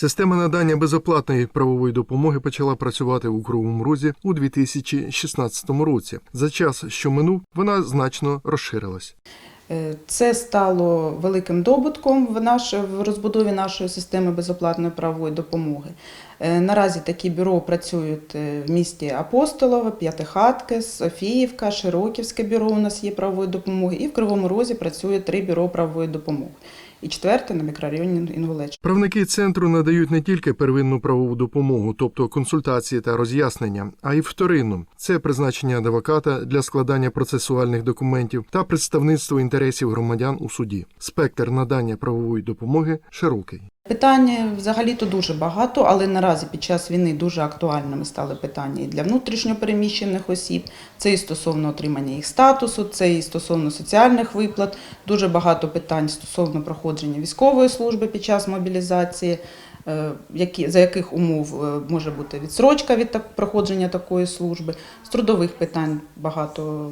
Система надання безоплатної правової допомоги почала працювати у Кривому Розі у 2016 році. За час, що минув, вона значно розширилась. Е, Це стало великим добутком в, наш, в розбудові нашої системи безоплатної правової допомоги. Е, Наразі такі бюро працюють е, в місті Апостолово, П'ятихатки, Софіївка, Широківське бюро у нас є правової допомоги, і в Кривому Розі працює три бюро правової допомоги. І четверте на мікрорайоні Інгулеч. Правники центру надають не тільки первинну правову допомогу, тобто консультації та роз'яснення, а й вторинну це призначення адвоката для складання процесуальних документів та представництво інтересів громадян у суді. Спектр надання правової допомоги широкий. Питань взагалі-то дуже багато, але наразі під час війни дуже актуальними стали питання і для внутрішньопереміщених осіб. Це і стосовно отримання їх статусу, це і стосовно соціальних виплат. Дуже багато питань стосовно проходження військової служби під час мобілізації, які, за яких умов е, може бути відсрочка від так- проходження такої служби. З трудових питань багато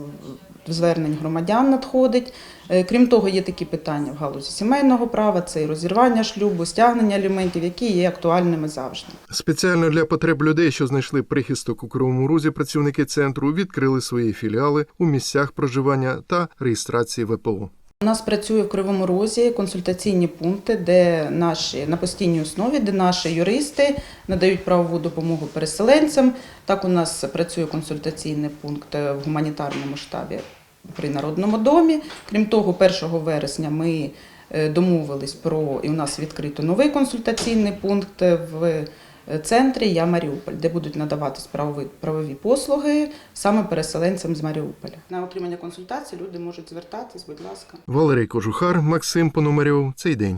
звернень громадян надходить. Е, Крім того, є такі питання в галузі сімейного права, це і розірвання шлюбу, стягнення аліментів, які є актуальними завжди. Спеціально для потреб людей, що знайшли прихисток у Кривому Розі, працівники центру відкрили свої філіали у місцях проживання та реєстрації ВПО. У нас працює в Кривому Розі консультаційні пункти, де наші на постійній основі, де наші юристи надають правову допомогу переселенцям. Так у нас працює консультаційний пункт в гуманітарному штабі при Народному домі. Крім того, 1 вересня ми е, домовились про і у нас відкрито новий консультаційний пункт в центрі Я Маріуполь, де будуть надаватись правові, послуги саме переселенцям з Маріуполя. На отримання консультацій люди можуть звертатись, будь ласка. Валерій Кожухар, Максим Пономарьов. Цей день.